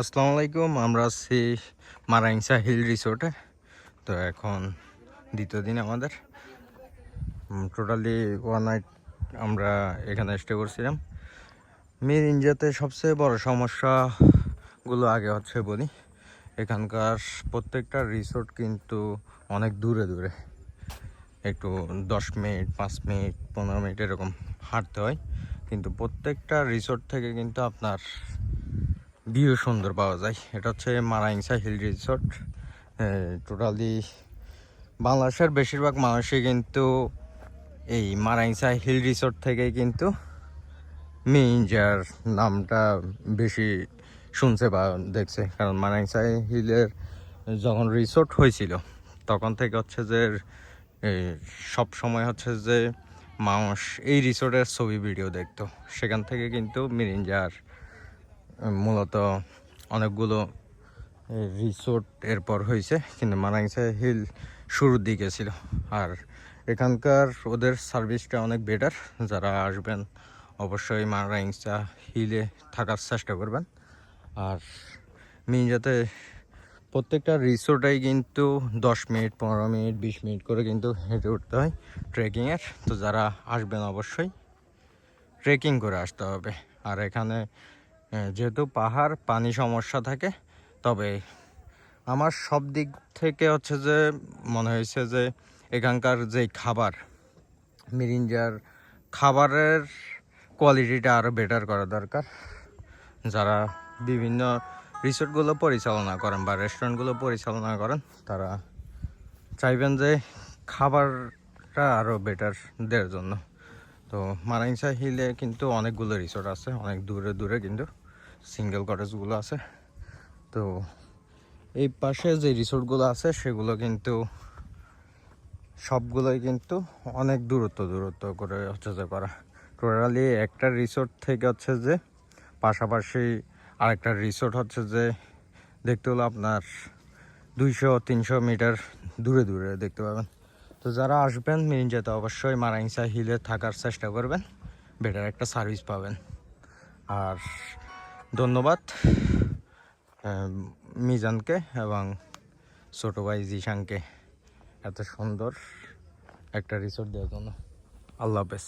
আসসালামু আলাইকুম, আমরা আছি মারাইংসা হিল রিসোর্টে। তো এখন দ্বিতীয় দিন আমাদের। টোটালি ওয়ান নাইট আমরা এখানে স্টে করছিলাম। মেন ইন্ডিয়াতে সবচেয়ে বড় সমস্যাগুলো আগে হচ্ছে বলি, এখানকার প্রত্যেকটা রিসোর্ট কিন্তু অনেক দূরে দূরে। একটু দশ মিনিট, পাঁচ মিনিট, পনেরো মিনিট এরকম হাঁটতে হয়। কিন্তু প্রত্যেকটা রিসোর্ট থেকে কিন্তু আপনার ভিউ সুন্দর পাওয়া যায়। এটা হচ্ছে মারাইংসা হিল রিসোর্ট। টোটালি বাংলাদেশের বেশিরভাগ মানুষই কিন্তু এই মারাইংসা হিল রিসোর্ট থেকেই কিন্তু মিঞ্জার নামটা বেশি শুনছে বা দেখছে। কারণ মারাইংসা হিলের যখন রিসোর্ট হয়েছিল, তখন থেকে হচ্ছে যে সব সময় হচ্ছে যে মানুষ এই রিসোর্টের ছবি, ভিডিও দেখতো। সেখান থেকে কিন্তু মিরিঞ্জার মূলত অনেকগুলো রিসোর্ট এরপর হয়েছে কিন্তু মারাংসা হিল শুরুর দিকে ছিল। আর এখানকার ওদের সার্ভিসটা অনেক বেটার যারা আসবেন অবশ্যই মারাংসা হিলে থাকার চেষ্টা করবেন। আর মিনজাতে প্রত্যেকটা রিসোর্টেই কিন্তু দশ মিনিট, পনেরো মিনিট, বিশ মিনিট করে কিন্তু হেঁটে উঠতে হয় ট্রেকিংয়ের তো যারা আসবেন অবশ্যই ট্রেকিং করে আসতে হবে। আর এখানে যেহেতু পাহাড়, পানি সমস্যা থাকে, তবে আমার সব দিক থেকে হচ্ছে যে মনে হয়েছে যে এখানকার যে খাবার, মিরিঞ্জার খাবারের কোয়ালিটিটা আরও বেটার করা দরকার। যারা বিভিন্ন রিসোর্টগুলো পরিচালনা করেন বা রেস্টুরেন্টগুলো পরিচালনা করেন, তারা চাইবেন যে খাবারটা আরও বেটার দেওয়ার জন্য। তো মারাইংসা হিলে কিন্তু অনেকগুলো রিসোর্ট আছে, অনেক দূরে দূরে কিন্তু সিঙ্গেল কটেজগুলো আছে। তো এই পাশে যে রিসোর্টগুলো আছে, সেগুলো কিন্তু সবগুলোই কিন্তু অনেক দূরত্ব দূরত্ব করে হচ্ছে যে করা। টোটালি একটা রিসোর্ট থেকে হচ্ছে যে পাশাপাশি আরেকটা রিসোর্ট হচ্ছে যে দেখতে হলো আপনার দুইশো তিনশো মিটার দূরে দূরে দেখতে পাবেন। তো যারা আসবেন মিরিঞ্জাতে অবশ্যই মারাইনসা হিলে থাকার চেষ্টা করবেন। বেটার একটা সার্ভিস পাবেন। আর ধন্যবাদ মিজানকে এবং ছোটো ভাই জিশাংকে এত সুন্দর একটা রিসোর্ট দেওয়ার জন্য। আল্লাহ হাফেজ।